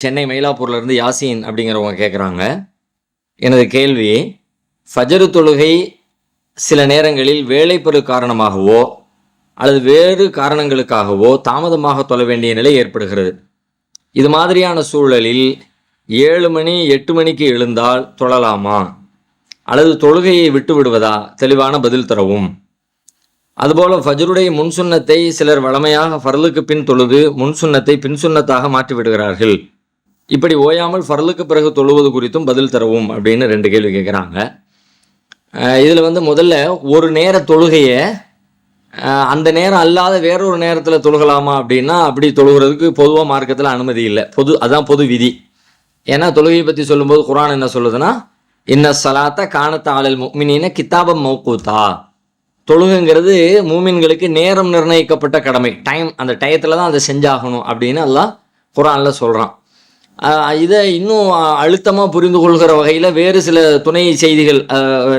சென்னை மயிலாப்பூர்லேருந்து யாசின் அப்படிங்கிறவங்க கேட்குறாங்க எனது கேள்வி ஃபஜரு தொழுகை சில நேரங்களில் வேலைப்பரு காரணமாகவோ அல்லது வேறு காரணங்களுக்காகவோ தாமதமாக தொழ வேண்டிய நிலை ஏற்படுகிறது. இது மாதிரியான சூழலில் ஏழு மணி எட்டு மணிக்கு எழுந்தால் தொழலாமா? அல்லது தொழுகையை விட்டு விடுவதா? தெளிவான பதில் தரவும். அதுபோல ஃபஜருடைய முன்சுன்னத்தை சிலர் வழமையாக ஃபரலுக்கு பின் தொழுது முன்சுன்னத்தை பின்சுன்னத்தாக மாற்றி விடுகிறார்கள். இப்படி ஓயாமல் ஃபரலுக்கு பிறகு தொழுவது குறித்தும் பதில் தரவும் அப்படின்னு ரெண்டு கேள்வி கேட்குறாங்க இதில் வந்து முதல்ல ஒரு நேர தொழுகையை அந்த நேரம் அல்லாத வேறொரு நேரத்தில் தொழுகலாமா அப்படின்னா அப்படி தொழுகிறதுக்கு பொதுவாக மார்க்கத்தில் அனுமதி இல்லை. பொது அதான் பொது விதி. ஏன்னா தொழுகையை பற்றி சொல்லும்போது குரான் என்ன சொல்லுதுன்னா இன்ன சலாத்த காணத்த ஆளல் முக்மினின கித்தாபம் மௌக்கூத்தா தொழுகுங்கிறது மூமின்களுக்கு நேரம் நிர்ணயிக்கப்பட்ட கடமை. டைம் அந்த டயத்தில் தான் அதை செஞ்சாகணும் அப்படின்னு எல்லாம் குரானில் சொல்கிறான் இதை இன்னும் அழுத்தமாக புரிந்து கொள்கிற வகையில் வேறு சில துணை செய்திகள்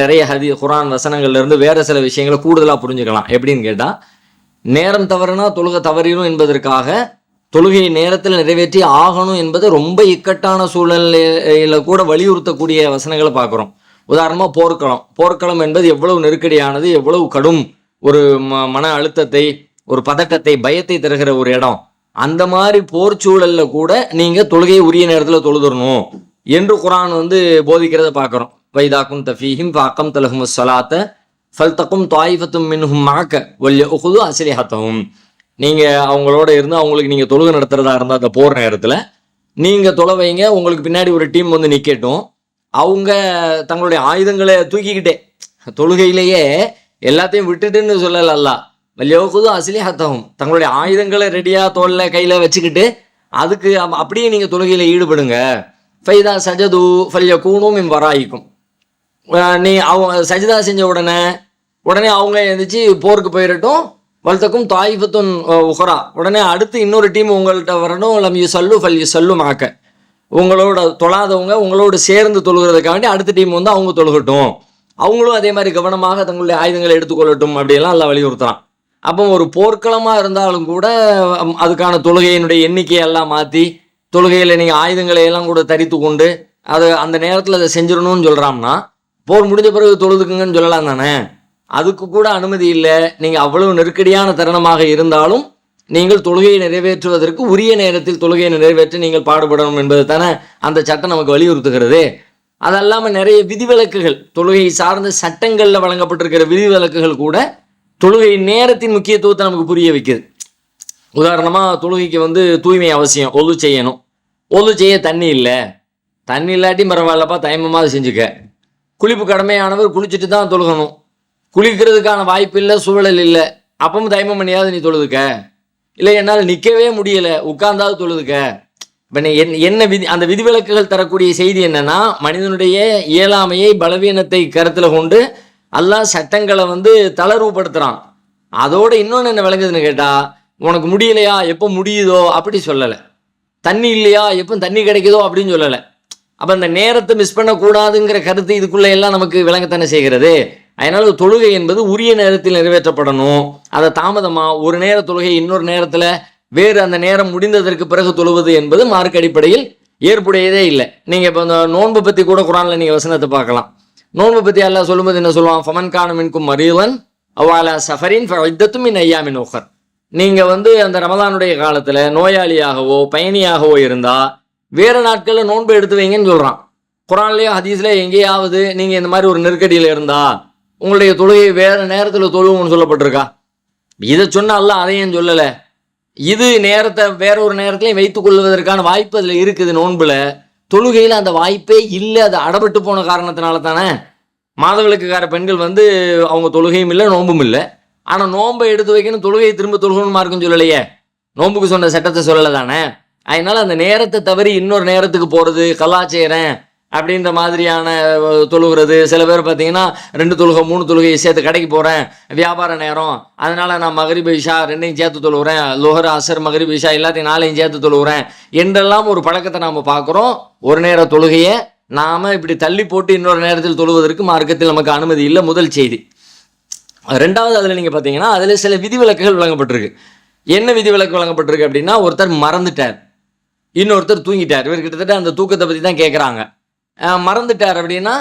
நிறைய ஹதி குரான் வசனங்கள்லேருந்து வேறு சில விஷயங்களை கூடுதலாக புரிஞ்சுக்கலாம். எப்படின்னு கேட்டால் நேரம் தவறுனா தொழுகை தவறிடும் என்பதற்காக தொழுகையை நேரத்தில் நிறைவேற்றி ஆகணும் என்பது ரொம்ப இக்கட்டான சூழ்நிலையில் கூட வலியுறுத்தக்கூடிய வசனங்களை பார்க்குறோம். உதாரணமாக போர்க்களம். போர்க்களம் என்பது எவ்வளவு நெருக்கடியானது எவ்வளவு கடும் ஒரு ம மன அழுத்தத்தை ஒரு பதட்டத்தை பயத்தை தருகிற ஒரு இடம். அந்த மாதிரி போர் சூழல்ல கூட நீங்க தொழுகையை உரிய நேரத்தில் தொழுதுறணும் என்று குரான் வந்து போதிக்கிறத பார்க்குறோம். வைதாக்கும் தஃபீஹிம் பாக்கம் தலஹும் சலாத்த ஃபல்தக்கும் தாயிஃபத்தும் மின்ஹும் மாக்க வல்ய உகுது அசிலிஹத்தவும் நீங்கள் அவங்களோட இருந்து அவங்களுக்கு நீங்கள் தொழுகை நடத்துறதா இருந்தால் அந்த போகிற நேரத்தில் நீங்கள் தொலை வைங்க. உங்களுக்கு பின்னாடி ஒரு டீம் வந்து நிற்கட்டும் அவங்க தங்களுடைய ஆயுதங்களை தூக்கிக்கிட்டே தொழுகையிலேயே எல்லாத்தையும் விட்டுட்டுன்னு சொல்லல அல்லாஹ். வல்யோகுது அசிலிஹத்தகும் தங்களுடைய ஆயுதங்களை ரெடியாக தோல்ல கையில் வச்சுக்கிட்டு அதுக்கு அப்படியே நீங்கள் தொழுகையில் ஈடுபடுங்க ஃபைதா சஜது ஃபல்ய கூணும் இம் வராயிக்கும் நீ அவங்க சஜிதா செஞ்ச உடனே உடனே அவங்க எழுந்திரிச்சு போருக்கு போயிடட்டும் வல்தக்கும் தாயிஃபத்துன் உஹரா உடனே அடுத்து இன்னொரு டீம் உங்கள்கிட்ட வரணும் லம் யூ சல்லு ஃபல் யூ சல்லு மாக்க உங்களோட தொழாதவங்க உங்களோட சேர்ந்து தொழுகிறதுக்காண்டி அடுத்த டீம் வந்து அவங்க தொழுகட்டும் அவங்களும் அதே மாதிரி கவனமாக தங்களுடைய ஆயுதங்களை எடுத்துக்கொள்ளட்டும் அப்படியெல்லாம் எல்லாம் வலியுறுத்துறான் அப்போ ஒரு போர்க்களமாக இருந்தாலும் கூட அதுக்கான தொழுகையினுடைய எண்ணிக்கையை எல்லாம் மாற்றி தொழுகையில் நீங்கள் ஆயுதங்களை எல்லாம் கூட தரித்து கொண்டு அதை அந்த நேரத்தில் அதை செஞ்சிடணும்னு சொல்கிறோம்னா போர் முடிஞ்ச பிறகு தொழுதுக்குங்கன்னு சொல்லலாம் தானே? அதுக்கு கூட அனுமதி இல்லை. நீங்கள் அவ்வளவு நெருக்கடியான தருணமாக இருந்தாலும் நீங்கள் தொழுகையை நிறைவேற்றுவதற்கு உரிய நேரத்தில் தொழுகையை நிறைவேற்ற நீங்கள் பாடுபடணும் என்பது தானே அந்த சட்டம் நமக்கு வலியுறுத்துகிறது. அதல்லாமல் நிறைய விதிவிலக்குகள் தொழுகை சார்ந்த சட்டங்களில் வழங்கப்பட்டிருக்கிற விதிவிலக்குகள் கூட தொழுகை நேரத்தின் முக்கியத்துவத்தை நமக்கு புரிய வைக்குது. உதாரணமாக தொழுகைக்கு வந்து தூய்மை அவசியம். ஒழு செய்யணும். ஒழு செய்ய தண்ணி இல்லை. தண்ணி இல்லாட்டி பரவாயில்லப்பா தயமமாக செஞ்சுக்க. குளிப்பு கடமையானவர் குளிச்சுட்டு தான் தொழுகணும். குளிக்கிறதுக்கான வாய்ப்பு இல்லை சூழல் இல்லை. அப்பவும் தயமம் பண்ணியாவது நீ தொழுதுக்க. இல்லை என்னால் நிற்கவே முடியல. உட்கார்ந்தாவது தொழுதுக்க. இப்போ நீ என் என்ன விதி அந்த விதிவிலக்குகள் தரக்கூடிய செய்தி என்னன்னா மனிதனுடைய இயலாமையை பலவீனத்தை கருத்தில் கொண்டு அல்லாஹ் சட்டங்களை வந்து தளர்வுபடுத்துகிறான் அதோட இன்னொன்று என்ன விளங்குதுன்னு கேட்டால் உனக்கு முடியலையா? எப்போ முடியுதோ? அப்படி சொல்லலை. தண்ணி இல்லையா? எப்போ தண்ணி கிடைக்குதோ? அப்படின்னு சொல்லலை. அப்போ அந்த நேரத்தை மிஸ் பண்ணக்கூடாதுங்கிற கருத்து இதுக்குள்ளே எல்லாம் நமக்கு விளங்கத்தானே செய்கிறது? அதனால் தொழுகை என்பது உரிய நேரத்தில் நிறைவேற்றப்படணும். அதை தாமதமாக ஒரு நேர தொழுகை இன்னொரு நேரத்தில் வேறு அந்த நேரம் முடிந்ததற்கு பிறகு தொழுவது என்பது மார்க் அடிப்படையில் ஏற்புடையதே இல்லை. நீங்கள் இப்போ இந்த நோன்பு பற்றி கூட குரானில் நீங்கள் வசனத்தை பார்க்கலாம். நோன்பு பற்றி எல்லாம் சொல்லும்போது என்ன சொல்லுவான்? ஃபமன் கானமின்கும் மரியவன் அவாலா சஃபரின் ஃபைத்தத்தும் மின் ஐயாமின் ஓஹர் நீங்கள் வந்து அந்த ரமதானுடைய காலத்தில் நோயாளியாகவோ பயணியாகவோ இருந்தால் வேறு நாட்களில் நோன்பு எடுத்து வைங்கன்னு சொல்கிறான் குரான்லேயோ ஹதீஸ்ல எங்கேயாவது நீங்கள் இந்த மாதிரி ஒரு நெருக்கடியில் இருந்தா உங்களுடைய தொழுகை வேறு நேரத்தில் தொழுவோம்னு சொல்லப்பட்டிருக்கா? இதை சொன்னால அதையும் சொல்லலை. இது நேரத்தை வேற ஒரு நேரத்திலையும் வைத்துக் கொள்வதற்கான வாய்ப்பு அதில் இருக்குது நோன்புல. தொழுகையில் அந்த வாய்ப்பே இல்லை. அது அடபட்டு போன காரணத்தினால தானே? மாதவிளக்குக்கார பெண்கள் வந்து அவங்க தொழுகையும் இல்லை நோன்பும் இல்லை. ஆனால் நோன்பை எடுத்து வைக்கணும் தொழுகையை திரும்ப தொழுகணுமா இருக்குன்னு சொல்லலையே. நோன்புக்கு சொன்ன சட்டத்தை சொல்லலை தானே அதனால அந்த நேரத்தை தவறி இன்னொரு நேரத்துக்கு போகிறது கலாச்சாரம் செய்கிறேன் அப்படின்ற மாதிரியான தொழுகிறது சில பேர் பார்த்தீங்கன்னா ரெண்டு தொழுகை மூணு தொழுகையை சேர்த்து கடைக்கு போகிறேன் வியாபார நேரம். அதனால் நான் மகரிப் இஷா ரெண்டையும் சேர்த்து தொழுகிறேன் லோஹர் அசர் மகரிப் இஷா எல்லாத்தையும் நாளையும் சேர்த்து தொழுகிறேன் என்றெல்லாம் ஒரு பழக்கத்தை நாம் பார்க்குறோம். ஒரு நேர தொழுகையை நாம் இப்படி தள்ளி போட்டு இன்னொரு நேரத்தில் தொழுவதற்கு மார்க்கத்தில் நமக்கு அனுமதி இல்லை. முதல் செய்தி. ரெண்டாவது அதில் நீங்கள் பார்த்தீங்கன்னா அதில் சில விதிவிலக்குகள் வழங்கப்பட்டிருக்கு. என்ன விதிவிலக்கு வழங்கப்பட்டிருக்கு அப்படின்னா ஒருத்தர் மறந்துட்டார். இன்னொருத்தர் தூங்கிட்டார். இவர் கிட்டத்தட்ட அந்த தூக்கத்தை பற்றி தான் கேட்குறாங்க மறந்துட்டார் அப்படின்னா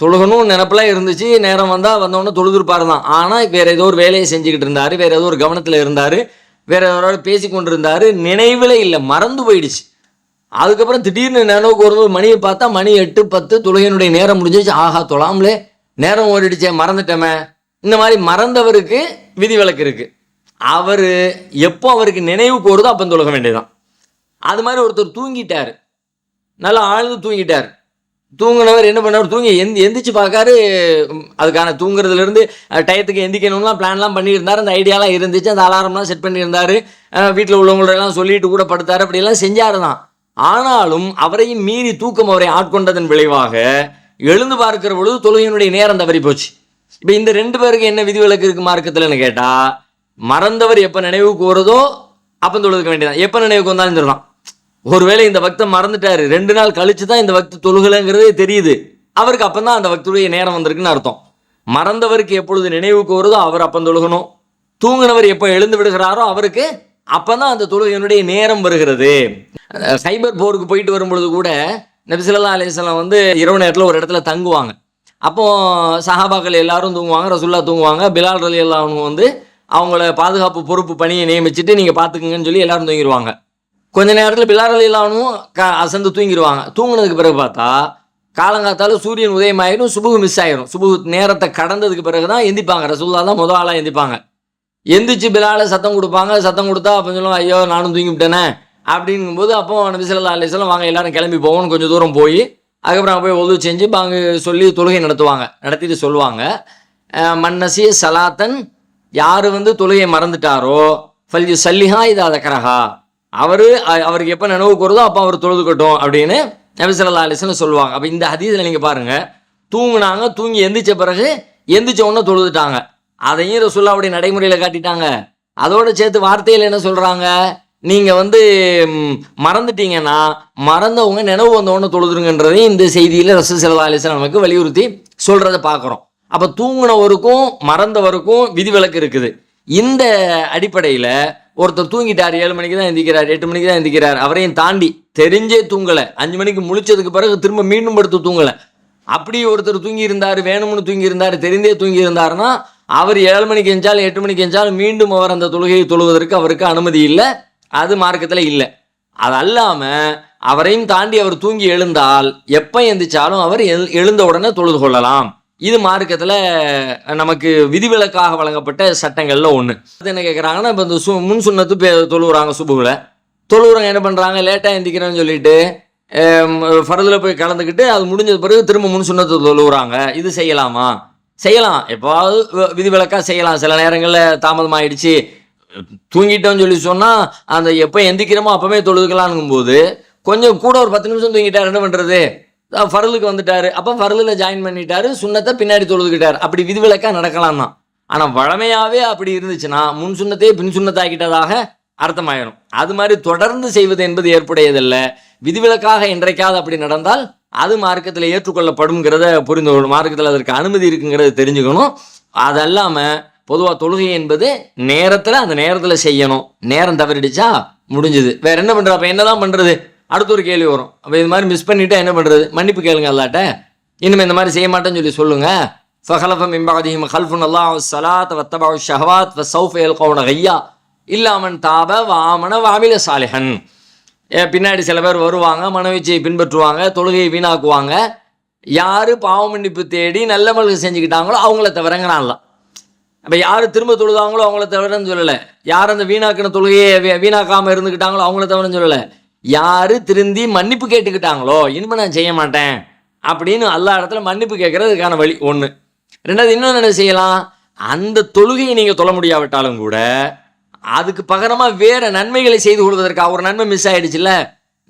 தொழுகணும் நினப்பெல்லாம் இருந்துச்சு. நேரம் வந்தால் வந்தவொடனே தொழுதுருப்பார் தான் ஆனால் வேறு ஏதோ ஒரு வேலையை செஞ்சுக்கிட்டு இருந்தார். வேறு ஏதோ ஒரு கவனத்தில் இருந்தார். வேறு யாரோட பேசி கொண்டு இருந்தார் நினைவில் இல்லை மறந்து போயிடுச்சு. அதுக்கப்புறம் திடீர்னு நினைவுக்கு வரும்போது மணியை பார்த்தா மணி எட்டு பத்து தொழுகையினுடைய நேரம் முடிஞ்சிச்சு. ஆஹா தொழாமலே நேரம் ஓடிடுச்சே மறந்துட்டோமே. இந்த மாதிரி மறந்தவருக்கு விதிவிலக்கு இருக்குது அவர் எப்போ அவருக்கு நினைவுக்கு வருதோ அப்போ தொழுக வேண்டியதுதான். அது மாதிரி ஒருத்தர் தூங்கிட்டார். நல்லா ஆழ்ந்து தூங்கிட்டார். தூங்கினவர் என்ன பண்ணார்? தூங்கி எந்த எந்திரிச்சு பார்க்காரு. அதுக்கான தூங்குறதுலேருந்து டயத்துக்கு எந்திக்கணும்லாம் பிளான்லாம் பண்ணியிருந்தார். அந்த ஐடியாலாம் இருந்துச்சு. அந்த அலாரம்லாம் செட் பண்ணியிருந்தார். வீட்டில் உள்ளவங்களெல்லாம் சொல்லிட்டு கூட படுத்தார். அப்படியெல்லாம் செஞ்சாரு தான். ஆனாலும் அவரையும் மீறி தூக்கம் அவரை ஆட்கொண்டதன் விளைவாக எழுந்து பார்க்கிற பொழுது தொழுகையினுடைய நேரம் தவறி போச்சு. இப்போ இந்த ரெண்டு பேருக்கு என்ன விதிவிலக்கு இருக்கு மார்க்கத்தில்னு கேட்டால் மறந்தவர் எப்போ நினைவுக்கு வருதோ அப்போ தொழுதுக்க வேண்டியதான் எப்போ நினைவுக்கு வந்தாலும் சொல்லலாம் ஒருவேளை இந்த பக்தம் மறந்துட்டாரு. ரெண்டு நாள் கழிச்சு தான் இந்த பக்தி தொழுகலைங்கிறதே தெரியுது. அவருக்கு அப்போ தான் அந்த பக்தருடைய நேரம் வந்திருக்குன்னு அர்த்தம். மறந்தவருக்கு எப்பொழுது நினைவுக்கு வருதோ அவர் அப்போ தொழுகணும். தூங்கினவர் எப்போ எழுந்து விடுகிறாரோ அவருக்கு அப்போ தான் அந்த தொழுகையினுடைய நேரம் வருகிறது. சைபர் போருக்கு போயிட்டு வரும்பொழுது கூட நபிசுல்லா அலிஸ்லாம் வந்து இரவு நேரத்தில் ஒரு இடத்துல தங்குவாங்க. அப்போ சஹாபாக்கள் எல்லாரும் தூங்குவாங்க ரசுல்லா தூங்குவாங்க. பிலால் ரலி அல்லாஹ் வந்து அவங்கள பாதுகாப்பு பொறுப்பு பணியை நியமிச்சுட்டு நீங்கள் பார்த்துக்குங்கன்னு சொல்லி எல்லாரும் தூங்கிடுவாங்க கொஞ்ச நேரத்தில் பிலால் அலி க அசந்து தூங்கிடுவாங்க தூங்கினதுக்கு பிறகு பார்த்தா காலங்காத்தால சூரியன் உதயமாயிடும் சுபுகு மிஸ் ஆயிரும். சுபுகு நேரத்தை கடந்ததுக்கு பிறகு தான் எந்திப்பாங்க. ரசுல்லா தான் முதல் ஆளாக எந்திப்பாங்க. எந்திரிச்சு பிலால சத்தம் கொடுப்பாங்க. சத்தம் கொடுத்தா அப்போ சொல்லுவாங்க ஐயோ நானும் தூங்கிவிட்டேனே. அப்படிங்கும்போது அப்போ நபி ஸல்லல்லாஹு அலைஹி வாங்க எல்லாரும் கிளம்பி போவோம்னு கொஞ்சம் தூரம் போய் அதுக்கப்புறம் போய் ஒது செஞ்சு பாங்க சொல்லி தொழுகை நடத்துவாங்க. நடத்திட்டு சொல்லுவாங்க. மன்னசி சலாத்தன் யார் வந்து தொழுகையை மறந்துட்டாரோ ஃபல்யு சல்லிஹா இது அதக்கரஹா அவர் அவருக்கு எப்போ நினைவுக்கு வருதோ அப்போ அவர் தொழுதுக்கட்டும் அப்படின்னு நபிசல்லா ஸல்லல்லாஹு சொல்லுவாங்க. அப்போ இந்த ஹதீஸில் நீங்கள் பாருங்கள் தூங்குனாங்க தூங்கி எந்திரிச்ச பிறகு எந்திரிச்ச உடனே தொழுதுட்டாங்க. அதையும் ரசுல்லா அப்படி நடைமுறையில் காட்டிட்டாங்க. அதோட சேர்த்து வார்த்தையில் என்ன சொல்கிறாங்க நீங்கள் வந்து மறந்துட்டீங்கன்னா மறந்தவங்க நினைவு வந்தவொடனே தொழுதுருங்கன்றதையும் இந்த செய்தியில் ரசூல் சல்லா அலிஸ்லாம் நமக்கு வலியுறுத்தி சொல்கிறத பார்க்குறோம் அப்போ தூங்கினவருக்கும் மறந்தவருக்கும் விதிவிலக்கு இருக்குது. இந்த அடிப்படையில் ஒருத்தர் தூங்கிட்டார் ஏழு மணிக்கு தான் எந்திக்கிறார் எட்டு மணிக்கு தான் எந்திக்கிறார். அவரையும் தாண்டி தெரிஞ்சே தூங்கலை. அஞ்சு மணிக்கு முழிச்சதுக்கு பிறகு திரும்ப மீண்டும் படுத்து தூங்கலை. அப்படி ஒருத்தர் தூங்கி இருந்தார் வேணும்னு தூங்கி இருந்தார் தெரிந்தே தூங்கி இருந்தாருன்னா அவர் ஏழு மணிக்கு எஞ்சாலும் எட்டு மணிக்கு எஞ்சாலும் மீண்டும் அவர் அந்த தொழுகையை தொழுவதற்கு அவருக்கு அனுமதி இல்லை. அது மார்க்கத்தில் இல்லை. அது அல்லாமல் அவரையும் தாண்டி அவர் தூங்கி எழுந்தால் எப்போ எந்திரிச்சாலும் அவர் எழு- எழுந்த உடனே தொழுது கொள்ளலாம். இது மார்க்கத்தில் நமக்கு விதிவிலக்காக வழங்கப்பட்ட சட்டங்களில் ஒன்று என்ன கேட்குறாங்கன்னா இப்போ இந்த சு முன் சுண்ணத்து பே தொழுவுறாங்க சுபுவில். தொழுவுறவங்க என்ன பண்ணுறாங்க லேட்டாக எந்திக்கிறேன்னு சொல்லிட்டு ஃபரதில் போய் கலந்துக்கிட்டு அது முடிஞ்ச பிறகு திரும்ப முன் சுண்ணத்து தொழுவுறாங்க. இது செய்யலாமா? செய்யலாம். எப்போவாவது விதிவிலக்காக செய்யலாம். சில நேரங்களில் தாமதமாயிடுச்சு. தூங்கிட்டோம்னு சொல்லி சொன்னால் அந்த எப்போ எந்திக்கிறோமோ அப்போவே தொழுதுக்கலானுங்கும்போது கொஞ்சம் கூட ஒரு பத்து நிமிஷம் தூங்கிட்டா என்ன பண்ணுறது ஃபரலுக்கு வந்துட்டார். அப்போ ஃபரலில் ஜாயின் பண்ணிட்டாரு. சுண்ணத்தை பின்னாடி தொழுதுக்கிட்டார் அப்படி விதிவிலக்காக நடக்கலாம் தான். ஆனால் வழமையாகவே அப்படி இருந்துச்சுன்னா முன் சுண்ணத்தையே பின் சுண்ணத்தாக்கிட்டதாக அர்த்தமாயிடும் அது மாதிரி தொடர்ந்து செய்வது என்பது ஏற்புடையதல்ல. விதிவிலக்காக என்றைக்காவது அப்படி நடந்தால் அது மார்க்கத்தில் ஏற்றுக்கொள்ளப்படும்ங்கிறத புரிந்து கொள்ளும் மார்க்கத்தில் அதற்கு அனுமதி இருக்குங்கிறத தெரிஞ்சுக்கணும். அது பொதுவாக தொழுகை என்பது நேரத்தில் அந்த நேரத்தில் செய்யணும். நேரம் தவறிடுச்சா? முடிஞ்சுது. வேற என்ன பண்ணுறது அப்போ என்னதான் பண்ணுறது அடுத்த ஒரு கேள்வி வரும். அப்போ இது மாதிரி மிஸ் பண்ணிட்டா என்ன பண்ணுறது மன்னிப்பு கேளுங்க அல்லாட்ட. இனிமேல் இந்த மாதிரி செய்ய மாட்டேன்னு சொல்லி சொல்லுங்கள் ஃபஹலஃபம் இம்பாதிஹிம் ஹல்ஃபுன் சலாத் வத்தபா ஷஹவாத் வ சௌஃப் ஏல் கவுன இல்லாமன் தாப வாமன வாமில சாலிஹன் பின்னாடி சில பேர் வருவாங்க மனவீச்சியை பின்பற்றுவாங்க தொழுகையை வீணாக்குவாங்க. யார் பாவ மன்னிப்பு தேடி நல்ல மல்கள் செஞ்சுக்கிட்டாங்களோ அவங்கள தவிரங்கிறான்ல. அப்போ யார் திரும்ப தொழுதாங்களோ அவங்கள தவிரன்னு சொல்லலை. யார் அந்த வீணாக்கின தொழுகையை வீணாக்காமல் இருந்துக்கிட்டாங்களோ அவங்கள தவிரன்னு சொல்லலை. யார் திருந்தி மன்னிப்பு கேட்டுக்கிட்டாங்களோ? இனிமே நான் செய்ய மாட்டேன். அப்படின்னு எல்லா இடத்துல மன்னிப்பு கேட்குறதுக்கான வழி ஒன்று ரெண்டாவது இன்னொன்று என்ன செய்யலாம்? அந்த தொழுகையை நீங்கள் தொழ முடியாவிட்டாலும் கூட அதுக்கு பகரமாக வேறு நன்மைகளை செய்து கொள்வதற்காக ஒரு நன்மை மிஸ் ஆகிடுச்சுல்ல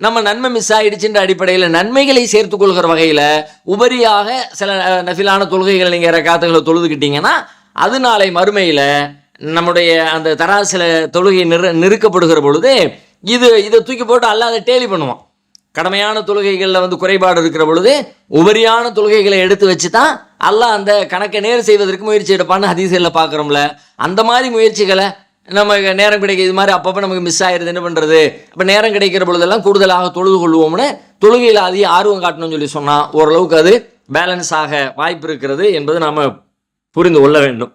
நம்ம நன்மை மிஸ் ஆகிடுச்சுன்ற அடிப்படையில் நன்மைகளை சேர்த்து கொள்கிற வகையில் உபரியாக சில நஃபிலான தொழுகைகளை நீங்கள் ரக்காத்துகளை தொழுதுக்கிட்டீங்கன்னா அது நாளை மறுமையில் நம்முடைய அந்த தராசில தொழுகை நிறு நிறுக்கப்படுகிற பொழுது இது இதை தூக்கி போட்டு அல்லாத டேலி பண்ணுவோம் கடமையான தொழுகைகளில் வந்து குறைபாடு இருக்கிற பொழுது உபரியான தொழுகைகளை எடுத்து வச்சு தான் அல்லாஹ் அந்த கணக்கை நேர் செய்வதற்கு முயற்சி எடுப்பான்னு அதிசயில் பார்க்குறோம்ல. அந்த மாதிரி முயற்சிகளை நமக்கு நேரம் கிடைக்க இது மாதிரி அப்பப்போ நமக்கு மிஸ் ஆயிடுது என்ன பண்ணுறது அப்போ நேரம் கிடைக்கிற பொழுதெல்லாம் கூடுதலாக தொழுது கொள்வோம்னு தொழுகையில் அதிக ஆர்வம் காட்டணும்னு சொல்லி சொன்னால் ஓரளவுக்கு அது பேலன்ஸ் ஆக வாய்ப்பு இருக்கிறது என்பது நாம் புரிந்து கொள்ள வேண்டும்.